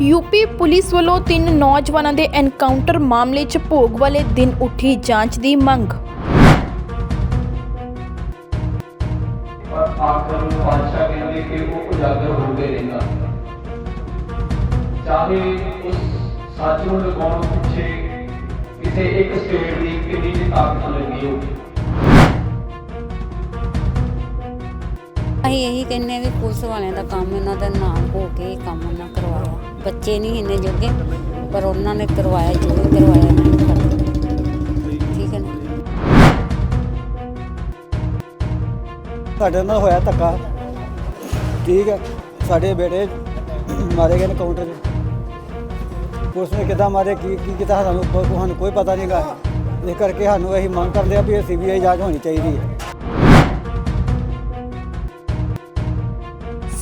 UP police ਵੱਲੋਂ ਤਿੰਨ ਨੌਜਵਾਨਾਂ ਦੇ ਐਨਕਾਊਂਟਰ ਮਾਮਲੇ 'ਚ ਭੋਗ ਵਾਲੇ ਦਿਨ ਉੱਠੀ ਜਾਂਚ ਦੀ ਮੰਗ। ਆਖਰ ਨੂੰ ਬਾਦਸ਼ਾਹ ਕਹਿੰਦੇ ਕਿ ਉਹ ਉਜਾਗਰ ਹੋ ਕੇ ਰਹਿੰਦਾ। ਚਾਹੇ ਉਸ ਸੱਚ ਨੂੰ ਲਗਾਉਣ ਪਿੱਛੇ ਕਿਸੇ ਇੱਕ ਸਟੇਟ ਦੀ ਕਿੰਨੀ ਕੁ ਤਾਕਤ ਲੱਗੀ ਹੋਵੇ। ਅਸੀਂ ਇਹੀ ਕਹਿੰਨੇ ਵੀ ਪੁਲਿਸ ਵਾਲਿਆਂ ਦਾ ਕੰਮ ਇਹਨਾਂ ਦੇ ਹੋ ਕੇ ਬੱਚੇ ਨਹੀਂ ਇੰਨੇ ਜੋਗੇ, ਪਰ ਉਹਨਾਂ ਨੇ ਕਰਵਾਇਆ ਜੋ ਵੀ ਕਰਵਾਇਆ ਇਹਨਾਂ ਨੇ ਕਰਵਾਇਆ। ਠੀਕ ਹੈ ਨਾ? ਸਾਡੇ ਨਾਲ ਹੋਇਆ ਧੱਕਾ। ਠੀਕ ਹੈ, ਸਾਡੇ ਬੇਟੇ ਮਾਰੇ ਗਏ ਨੇ ਕਾਊਂਟਰ 'ਚ। ਪੁਲਿਸ ਨੇ ਕਿੱਦਾਂ ਮਾਰੇ, ਕੀ ਕੀ ਕੀਤਾ ਸਾਨੂੰ ਕੋਈ ਸਾਨੂੰ ਕੋਈ ਪਤਾ ਨਹੀਂਗਾ ਇਸ ਕਰਕੇ ਸਾਨੂੰ ਅਸੀਂ ਮੰਗ ਕਰਦੇ ਆ ਵੀ ਇਹ ਸੀਬੀਆਈ ਜਾਂਚ ਹੋਣੀ ਚਾਹੀਦੀ ਹੈ।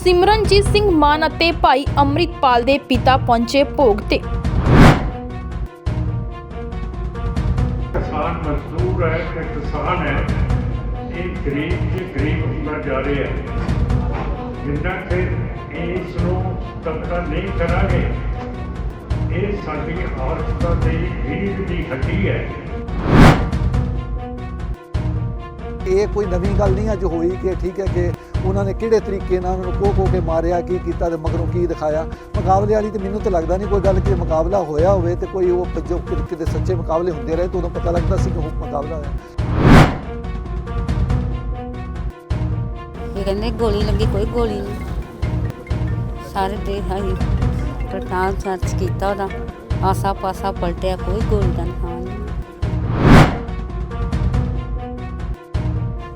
ਸਿਮਰਨਜੀਤ ਸਿੰਘ ਮਾਨ ਅਤੇ ਭਾਈ ਅੰਮ੍ਰਿਤਪਾਲ ਦੇ ਪਿਤਾ ਪਹੁੰਚੇ ਭੋਗ ਤੇ। ਕਿਸਾਨ ਮਜ਼ਦੂਰ ਹੈ ਤੇ ਕਿਸਾਨ ਹੈ। ਇਹ ਗਰੀਬ ਤੇ ਗਰੀਬ ਹੁੰਦਾ ਜਾ ਰਿਹਾ ਹੈ। ਜਿੰਨਾ ਚਿਰ ਇਸ ਨੂੰ ਤਬਕਾ ਨਹੀਂ ਕਰਾਂਗੇ ਇਹ ਸਾਡੀ ਆਰਥਿਕਤਾ ਦੀ ਰੀੜ ਦੀ ਹੱਡੀ ਹੈ। ਇਹ ਕੋਈ ਨਵੀਂ ਗੱਲ ਨਹੀਂ ਅੱਜ ਹੋਈ ਕਿ ਠੀਕ ਹੈ ਕਿ ਉਹਨਾਂ ਨੇ ਕਿਹੜੇ ਤਰੀਕੇ ਨਾਲ ਉਹਨਾਂ ਨੂੰ ਕੋ ਕੇ ਮਾਰਿਆ, ਕੀ ਕੀਤਾ ਤੇ ਮਗਰੋਂ ਕੀ ਦਿਖਾਇਆ? ਮੁਕਾਬਲੇ ਵਾਲੀ ਤੇ ਮੈਨੂੰ ਤਾਂ ਲੱਗਦਾ ਨਹੀਂ ਕੋਈ ਗੱਲ ਕਿ ਮੁਕਾਬਲਾ ਹੋਇਆ ਹੋਵੇ ਤੇ ਕੋਈ ਉਹ ਜੋ ਕਿਤੇ ਸੱਚੇ ਮੁਕਾਬਲੇ ਹੁੰਦੇ ਰਹੇ ਤਾਂ ਉਦੋਂ ਪਤਾ ਲੱਗਦਾ ਸੀ ਕਿ ਉਹ ਮੁਕਾਬਲਾ ਹੋਇਆ। ਇਹ ਕਹਿੰਦੇ ਗੋਲੀ ਲੱਗੀ, ਕੋਈ ਗੋਲੀ ਨਹੀਂ। ਸਾਰੇ ਦੇਖ ਆਈ ਪ੍ਰਤਾਪ ਸਰਚ ਕੀਤਾ ਉਹਦਾ। ਆਸਾ ਪਾਸਾ ਪਲਟਿਆ, ਕੋਈ ਗੋਲੀ ਦਾ ਨਹੀਂ।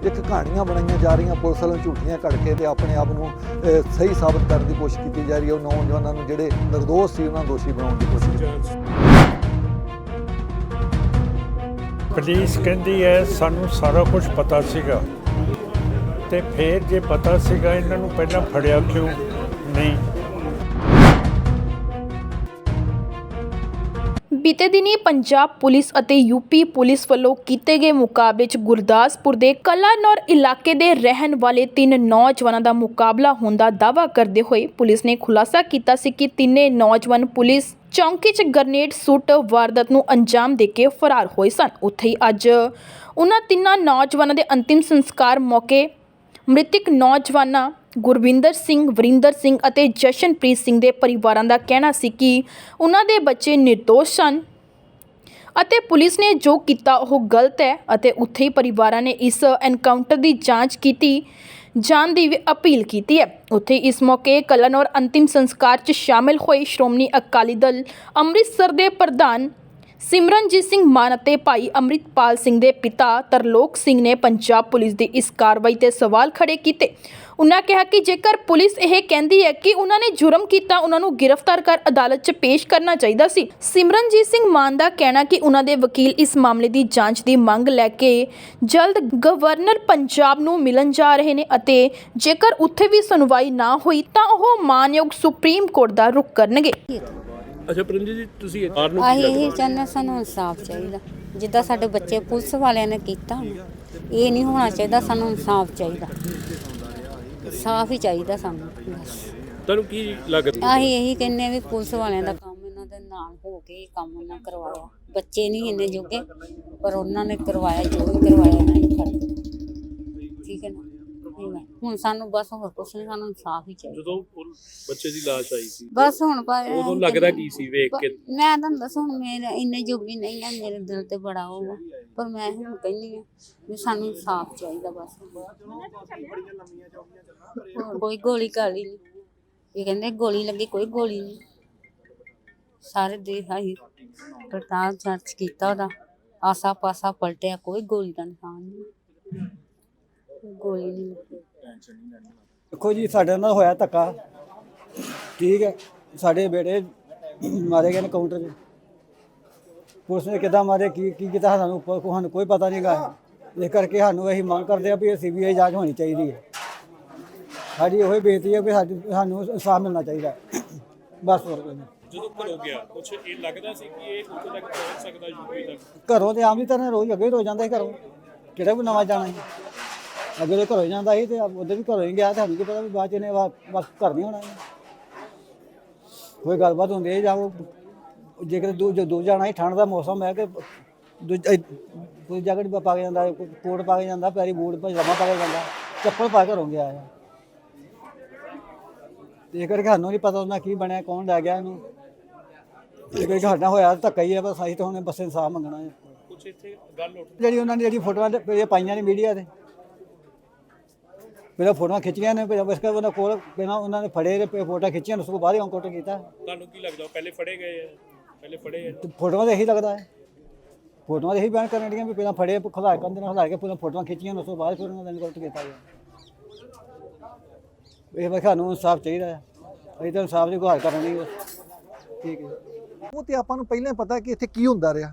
ਇੱਕ ਕਹਾਣੀਆਂ ਬਣਾਈਆਂ ਜਾ ਰਹੀਆਂ, ਪੁਲਿਸ ਵੱਲੋਂ ਝੂਠੀਆਂ ਘੜ ਕੇ ਤੇ ਆਪਣੇ ਆਪ ਨੂੰ ਸਹੀ ਸਾਬਤ ਕਰਨ ਦੀ ਕੋਸ਼ਿਸ਼ ਕੀਤੀ ਜਾ ਰਹੀ ਹੈ। ਉਹ ਨੌਜਵਾਨਾਂ ਨੂੰ ਜਿਹੜੇ ਨਿਰਦੋਸ਼ ਸੀ, ਉਹਨਾਂ ਦੋਸ਼ੀ ਬਣਾਉਣ ਦੀ ਕੋਸ਼ਿਸ਼ ਕੀਤੀ ਰਹੀ ਹੈ। ਪੁਲਿਸ ਕਹਿੰਦੀ ਹੈ, ਸਾਨੂੰ ਸਾਰਾ ਕੁਝ ਪਤਾ ਸੀਗਾ ਤੇ ਫਿਰ ਜੇ ਪਤਾ ਸੀਗਾ, ਇਹਨਾਂ ਨੂੰ ਪਹਿਲਾਂ ਫੜਿਆ ਕਿਉਂ? ਨਹੀਂ। ਬੀਤੇ ਦਿਨੀ ਪੰਜਾਬ ਪੁਲਿਸ ਅਤੇ ਯੂਪੀ ਪੁਲਿਸ ਵੱਲੋਂ ਕੀਤੇ ਗਏ ਮੁਕਾਬਲੇ 'ਚ ਗੁਰਦਾਸਪੁਰ ਦੇ ਕਲਾਨੌਰ ਇਲਾਕੇ ਦੇ ਰਹਿਣ ਵਾਲੇ ਤਿੰਨ ਨੌਜਵਾਨਾਂ ਦਾ ਮੁਕਾਬਲਾ ਹੋਣ ਦਾ ਦਾਅਵਾ ਕਰਦੇ ਹੋਏ ਪੁਲਿਸ ਨੇ ਖੁਲਾਸਾ ਕੀਤਾ ਸੀ ਕਿ ਤਿੰਨੇ ਨੌਜਵਾਨ ਪੁਲਿਸ ਚੌਂਕੀ 'ਚ ਗ੍ਰਨੇਡ ਸੁੱਟ ਵਾਰਦਾਤ ਨੂੰ ਅੰਜਾਮ ਦੇ ਕੇ ਫਰਾਰ ਹੋਏ ਸਨ। ਉੱਥੇ ਹੀ ਅੱਜ ਉਹਨਾਂ ਤਿੰਨਾਂ ਨੌਜਵਾਨਾਂ ਦੇ ਅੰਤਿਮ ਸੰਸਕਾਰ ਮੌਕੇ ਮ੍ਰਿਤਕ ਨੌਜਵਾਨਾਂ ਗੁਰਵਿੰਦਰ ਸਿੰਘ, ਵਰਿੰਦਰ ਸਿੰਘ ਅਤੇ ਜਸ਼ਨਪ੍ਰੀਤ ਸਿੰਘ ਦੇ ਪਰਿਵਾਰਾਂ ਦਾ ਕਹਿਣਾ ਸੀ ਕਿ ਉਹਨਾਂ ਦੇ ਬੱਚੇ ਨਿਰਦੋਸ਼ ਸਨ ਅਤੇ ਪੁਲਿਸ ਨੇ ਜੋ ਕੀਤਾ ਉਹ ਗਲਤ ਹੈ ਅਤੇ ਉੱਥੇ ਹੀ ਪਰਿਵਾਰਾਂ ਨੇ ਇਸ ਐਨਕਾਊਂਟਰ ਦੀ ਜਾਂਚ ਕੀਤੀ, ਜਾਣ ਦੀ ਵੀ ਅਪੀਲ ਕੀਤੀ ਹੈ। ਉੱਥੇ ਇਸ ਮੌਕੇ ਕਲਨ ਔਰ ਅੰਤਿਮ ਸੰਸਕਾਰ 'ਚ ਸ਼ਾਮਿਲ ਹੋਏ ਸ਼੍ਰੋਮਣੀ ਅਕਾਲੀ ਦਲ ਅੰਮ੍ਰਿਤਸਰ ਦੇ ਪ੍ਰਧਾਨ ਸਿਮਰਨਜੀਤ ਸਿੰਘ ਮਾਨ ਅਤੇ ਭਾਈ ਅੰਮ੍ਰਿਤਪਾਲ ਸਿੰਘ ਦੇ ਪਿਤਾ ਤਰਲੋਕ ਸਿੰਘ ਨੇ ਪੰਜਾਬ ਪੁਲਿਸ ਦੀ ਇਸ ਕਾਰਵਾਈ ਤੇ ਸਵਾਲ ਖੜੇ ਕੀਤੇ। ਉਨ੍ਹਾਂ ਕਿਹਾ ਕਿ ਜੇਕਰ ਪੁਲਿਸ ਇਹ ਕਹਿੰਦੀ ਹੈ ਕਿ ਉਹਨਾਂ ਨੇ ਜੁਰਮ ਕੀਤਾ, ਉਹਨਾਂ ਨੂੰ ਗ੍ਰਿਫਤਾਰ ਕਰ ਅਦਾਲਤ 'ਚ ਪੇਸ਼ ਕਰਨਾ ਚਾਹੀਦਾ ਸੀ। ਸਿਮਰਨਜੀਤ ਸਿੰਘ ਮਾਨ ਦਾ ਕਹਿਣਾ ਕਿ ਉਹਨਾਂ ਦੇ ਵਕੀਲ ਇਸ ਮਾਮਲੇ ਦੀ ਜਾਂਚ ਦੀ ਮੰਗ ਲੈ ਕੇ ਜਲਦ ਗਵਰਨਰ ਪੰਜਾਬ ਨੂੰ ਮਿਲਣ ਜਾ ਰਹੇ ਨੇ ਅਤੇ ਜੇਕਰ ਉੱਥੇ ਵੀ ਸੁਣਵਾਈ ਨਾ ਹੋਈ ਤਾਂ ਉਹ ਮਾਨਯੋਗ ਸੁਪਰੀਮ ਕੋਰਟ ਦਾ ਰੁਖ ਕਰਨਗੇ। ਅੱਛਾ ਪਰਮਜੀਤ ਜੀ ਤੁਸੀਂ ਇਤਵਾਰ ਨੂੰ ਅਸੀਂ ਇਹੀ ਚਾਹੁੰਦੇ ਹਾਂ, ਸਾਨੂੰ ਇਨਸਾਫ ਚਾਹੀਦਾ। ਜਿੱਦਾਂ ਸਾਡੇ ਬੱਚੇ ਪੁਲਿਸ ਵਾਲਿਆਂ ਨੇ ਕੀਤਾ ਇਹ ਨਹੀਂ ਹੋਣਾ ਚਾਹੀਦਾ ਸਾਨੂੰ ਇਨਸਾਫ ਚਾਹੀਦਾ। ਇਨਸਾਫ ਹੀ ਚਾਹੀਦਾ ਸਾਨੂੰ ਬਸ। ਤੁਹਾਨੂੰ ਕੀ ਲੱਗਦਾ? ਅਸੀਂ ਇਹੀ ਕਹਿੰਨੇ ਆ ਵੀ ਪੁਲਿਸ ਵਾਲਿਆਂ ਦਾ ਕੰਮ ਇਹਨਾਂ ਦੇ ਨਾਲ ਹੋ ਕੇ ਇਹ ਕੰਮ ਉਹਨਾਂ ਕਰਵਾਇਆ। ਬੱਚੇ ਨਹੀਂ ਇੰਨੇ ਜੋਗੇ ਪਰ ਉਹਨਾਂ ਨੇ ਕਰਵਾਇਆ ਜੋ ਵੀ ਕਰਵਾਇਆ ਇਹਨਾਂ ਨੇ ਕਰਵਾਇਆ ਠੀਕ ਹੈ ਨਾ? ਹੁਣ ਸਾਨੂੰ ਬਸ ਹੋਰ ਕੁਛ ਨਹੀਂ ਸਾਨੂੰ ਇਨਸਾਫ ਹੀ ਚਾਹੀਦਾ। ਜਦੋਂ ਉਹ ਬੱਚੇ ਦੀ ਲਾਸ਼ ਆਈ ਸੀ ਬਸ ਹੁਣ ਭਾਵੇਂ ਉਦੋਂ ਲੱਗਦਾ ਕੀ ਸੀ ਵੇਖ ਕੇ? ਮੈਂ ਤੁਹਾਨੂੰ ਦੱਸਾਂ ਹੁਣ ਮੇਰੇ ਇੰਨੇ ਜੋਗੀ ਨਹੀਂ ਆ ਮੇਰੇ ਦਿਲ ਤੇ ਬੜਾ ਉਹ ਆ। ਪਰ ਮੈਂ ਹੁਣ ਕਹਿੰਦੀ ਆ ਵੀ ਸਾਨੂੰ ਇਨਸਾਫ ਚਾਹੀਦਾ ਬਸ। ਹੋਰ ਕੋਈ ਗੋਲੀ ਕਾਲੀ ਨਹੀਂ ਇਹ ਕਹਿੰਦੇ ਗੋਲੀ ਲੱਗੀ ਕੋਈ ਗੋਲੀ ਨਹੀਂ ਸਾਰੇ ਦੇਖ ਆਈ। ਪ੍ਰਤਾਪ ਸਰਚ ਕੀਤਾ ਉਹਦਾ। ਆਸਾ ਪਾਸਾ ਪਲਟਿਆ ਕੋਈ ਗੋਲੀ ਦਾ ਨਿਸ਼ਾਨ ਨਹੀਂ ਨਹੀਂ ਦੇਖੋ ਜੀ ਸਾਡੇ ਨਾਲ ਹੋਇਆ ਧੱਕਾ। ਠੀਕ ਹੈ ਸਾਡੇ ਬੇਟੇ ਮਾਰੇ ਗਏ ਨੇ ਕਾਊਂਟਰ 'ਚ। ਪੁਲਿਸ ਨੇ ਕਿੱਦਾਂ ਮਾਰੇ ਕੀ ਕੀ ਕੀਤਾ ਸਾਨੂੰ ਕੋਈ ਸਾਨੂੰ ਕੋਈ ਪਤਾ ਨਹੀਂਗਾ। ਇਸ ਕਰਕੇ ਸਾਨੂੰ ਅਸੀਂ ਮੰਗ ਕਰਦੇ ਆ ਵੀ ਇਹ ਸੀਬੀਆਈ ਜਾਂਚ ਹੋਣੀ ਚਾਹੀਦੀ ਹੈ। ਸਾਡੀ ਉਹੀ ਬੇਨਤੀ ਹੈ ਵੀ ਸਾਡੀ ਸਾਨੂੰ ਇਨਸਾਫ ਮਿਲਣਾ ਚਾਹੀਦਾ ਹੈ। ਬਸ ਹੋਰ ਕੋਈ ਨਹੀਂ। ਜਦੋਂ ਘਰੋਂ ਗਿਆ ਕੁਛ ਇਹ ਲੱਗਦਾ ਸੀ ਕਿ ਇਹ ਉੱਥੇ ਤੱਕ ਪਹੁੰਚ ਸਕਦਾ ਯੂਪੀ ਤੱਕ? ਘਰੋਂ ਤੇ ਆਮ ਹੀ ਤਰ੍ਹਾਂ ਰੋਜ਼ ਅੱਗੇ ਰੋ ਜਾਂਦਾ ਸੀ ਘਰੋਂ। ਕਿਹੜਾ ਕੋਈ ਨਵਾਂ ਜਾਣਾ ਸੀ? ਅੱਗੇ ਦੇ ਘਰੋਂ ਹੀ ਜਾਂਦਾ ਸੀ ਤੇ ਉਹਦੇ ਵੀ ਘਰੋਂ ਹੀ ਗਿਆ ਤੇ ਸਾਨੂੰ ਕੀ ਪਤਾ ਵੀ ਬਾਅਦ ਚ ਇਹਨੇ ਵਾ- ਬਸ ਘਰ ਨਹੀਂ ਹੋਣਾ ਇਹਨੇ। ਕੋਈ ਗੱਲਬਾਤ ਹੁੰਦੀ ਹੈ ਜਾਂ ਉਹ ਜੇਕਰ ਦੂ ਜੋ ਦੂਰ ਜਾਣਾ ਹੀ ਠੰਡ ਦਾ ਮੌਸਮ ਹੈ ਕਿ ਦੂਜਾ ਕੋਈ ਜੈਕਟ ਪਾ ਕੇ ਜਾਂਦਾ ਕੋਈ ਕੋਟ ਪਾ ਕੇ ਜਾਂਦਾ ਪੈਰੀ ਬੂਟ ਪਜਾਮਾ ਪਾ ਕੇ ਜਾਂਦਾ ਚੱਪਲ ਪਾ ਕੇ ਘਰੋਂ ਗਿਆ ਹੈ ਤੇ ਇਹ ਕਰਕੇ ਸਾਨੂੰ ਨਹੀਂ ਪਤਾ ਉਹਨਾਂ ਕੀ ਬਣਿਆ ਕੌਣ ਲੈ ਗਿਆ ਇਹਨੂੰ। ਇਹ ਕਰਕੇ ਸਾਡਾ ਹੋਇਆ ਤਾਂ ਧੱਕਾ ਹੀ ਹੈ ਬਸ ਅਸੀਂ ਤਾਂ ਹੁਣ ਬਸ ਇਨਸਾਫ ਮੰਗਣਾ ਹੈ। ਕੁਝ ਇੱਥੇ ਗੱਲ ਉੱਠ ਜਿਹੜੀ ਉਹਨਾਂ ਨੇ ਜਿਹੜੀ ਫੋਟੋਆਂ ਤੇ ਇਹ ਪਾਈਆਂ ਨੇ ਮੀਡੀਆ ਤੇ। ਪਹਿਲਾਂ ਫੋਟੋਆਂ ਖਿੱਚੀਆਂ ਨੇ ਫਿਰ ਉਸ ਕੇ ਉਹਨਾਂ ਕੋਲ ਪਹਿਲਾਂ ਉਹਨਾਂ ਨੇ ਫੜੇ ਤੇ ਫੋਟੋਆਂ ਖਿੱਚੀਆਂ ਉਸ ਤੋਂ ਬਾਅਦ ਹੀ ਕੀਤਾ। ਤੁਹਾਨੂੰ ਕੀ ਲੱਗਦਾ ਉਹ ਪਹਿਲੇ ਫੜੇ ਗਏ ਆ? ਪਹਿਲੇ ਫੜੇ ਆ? ਤੇ ਫੋਟੋਆਂ ਤਾਂ ਇਹੀ ਲੱਗਦਾ ਹੈ। ਫੋਟੋਆਂ ਤਾਂ ਇਹੀ ਬਿਆਨ ਕਰਨ ਦੀਆਂ ਵੀ ਪਹਿਲਾਂ ਫੜੇ ਖੁਲਾ ਕੰਦੇ ਨਾਲ ਖੁਲਾ ਕੇ ਪਹਿਲਾਂ ਫੋਟੋਆਂ ਖਿੱਚੀਆਂ ਉਸ ਤੋਂ ਬਾਅਦ ਫਿਰ ਉਹਨਾਂ ਦਾ ਅੰਕੁਟ ਕੀਤਾ। ਗਿਆ ਇਹ ਵਾ ਸਾਨੂੰ ਇਨਸਾਫ ਚਾਹੀਦਾ ਹੈ। ਅਸੀਂ ਤਾਂ ਇਨਸਾਫ ਦੀ ਗੁਹਾਰ ਕਰਨ ਠੀਕ ਹੈ। ਉਹ ਤੇ ਆਪਾਂ ਨੂੰ ਪਹਿਲਾਂ ਹੀ ਪਤਾ ਕਿ ਇੱਥੇ ਕੀ ਹੁੰਦਾ ਰਿਹਾ।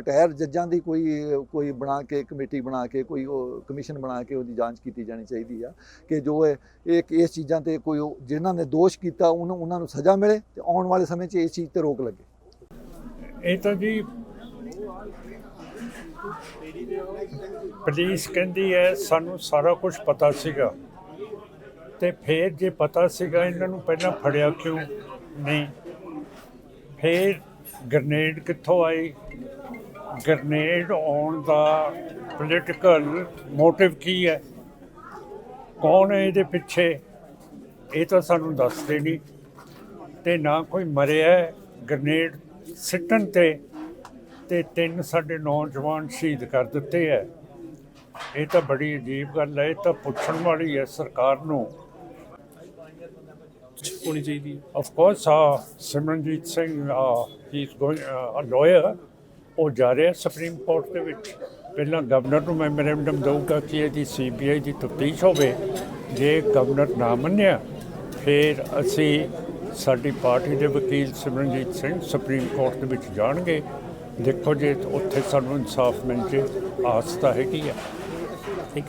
ਰਿਟਾਇਰ ਜੱਜਾਂ ਦੀ ਕੋਈ ਕੋਈ ਬਣਾ ਕੇ, ਕਮੇਟੀ ਬਣਾ ਕੇ, ਕੋਈ ਉਹ ਕਮਿਸ਼ਨ ਬਣਾ ਕੇ ਉਹਦੀ ਜਾਂਚ ਕੀਤੀ ਜਾਣੀ ਚਾਹੀਦੀ ਆ ਕਿ ਜੋ ਇਹ ਇਸ ਚੀਜ਼ਾਂ ਤੇ ਕੋਈ ਉਹ- ਜਿਨ੍ਹਾਂ ਨੇ ਦੋਸ਼ ਕੀਤਾ ਉਹਨੂੰ, ਉਹਨਾਂ ਨੂੰ ਸਜ਼ਾ ਮਿਲੇ ਤੇ ਆਉਣ ਵਾਲੇ ਸਮੇਂ 'ਚ ਇਸ ਚੀਜ਼ ਤੇ ਰੋਕ ਲੱਗੇ। ਇਹ ਤਾਂ ਜੀ ਪੁਲਿਸ ਕਹਿੰਦੀ ਹੈ, ਸਾਨੂੰ ਸਾਰਾ ਕੁਝ ਪਤਾ ਸੀਗਾ ਤੇ ਫਿਰ ਜੇ ਪਤਾ ਸੀਗਾ ਇਹਨਾਂ ਨੂੰ ਪਹਿਲਾਂ ਫੜਿਆ ਕਿਉਂ ਨਹੀਂ? ਫਿਰ ਗ੍ਰਨੇਡ ਕਿੱਥੋਂ ਆਈ ਗ੍ਰਨੇਡ ਆਉਣ ਦਾ ਪੋਲੀਟੀਕਲ ਮੋਟਿਵ ਕੀ ਹੈ? ਕੌਣ ਹੈ ਇਹਦੇ ਪਿੱਛੇ? ਇਹ ਤਾਂ ਸਾਨੂੰ ਦੱਸਦੇ ਨਹੀਂ। ਤੇ ਨਾ ਕੋਈ ਮਰਿਆ। ਗ੍ਰਨੇਡ ਸਿੱਟਣ ਤੇ ਤੇ ਤਿੰਨ ਸਾਡੇ ਨੌਜਵਾਨ ਸ਼ਹੀਦ ਕਰ ਦਿੱਤੇ ਹੈ। ਇਹ ਤਾਂ ਬੜੀ ਅਜੀਬ ਗੱਲ ਹੈ ਇਹ ਤਾਂ ਪੁੱਛਣ ਵਾਲੀ ਹੈ ਸਰਕਾਰ ਨੂੰ। ਹੋਣੀ ਚਾਹੀਦੀ ਹੈ। ਆਫ ਕੋਰਸ ਆ Simranjit Singh he is going a liar ਉਹ ਜਾ ਰਿਹਾ ਸੁਪਰੀਮ ਕੋਰਟ ਦੇ ਵਿੱਚ। ਪਹਿਲਾਂ ਗਵਰਨਰ ਨੂੰ ਮੈਮੋਰੈਂਡਮ ਦਊਗਾ ਕਿ ਇਹਦੀ ਸੀਬੀਆਈ ਦੀ ਤਫਤੀਸ਼ ਹੋਵੇ। ਜੇ ਗਵਰਨਰ ਨਾ ਮੰਨਿਆ, ਫਿਰ ਅਸੀਂ ਸਾਡੀ ਪਾਰਟੀ ਦੇ ਵਕੀਲ ਸਿਮਰਨਜੀਤ ਸਿੰਘ ਸੁਪਰੀਮ ਕੋਰਟ ਦੇ ਵਿੱਚ ਜਾਣਗੇ। ਦੇਖੋ ਜੇ ਉੱਥੇ ਸਾਨੂੰ ਇਨਸਾਫ ਮਿਲ ਜੇ, ਆਸ ਤਾਂ ਹੈਗੀ ਆ। ਠੀਕ।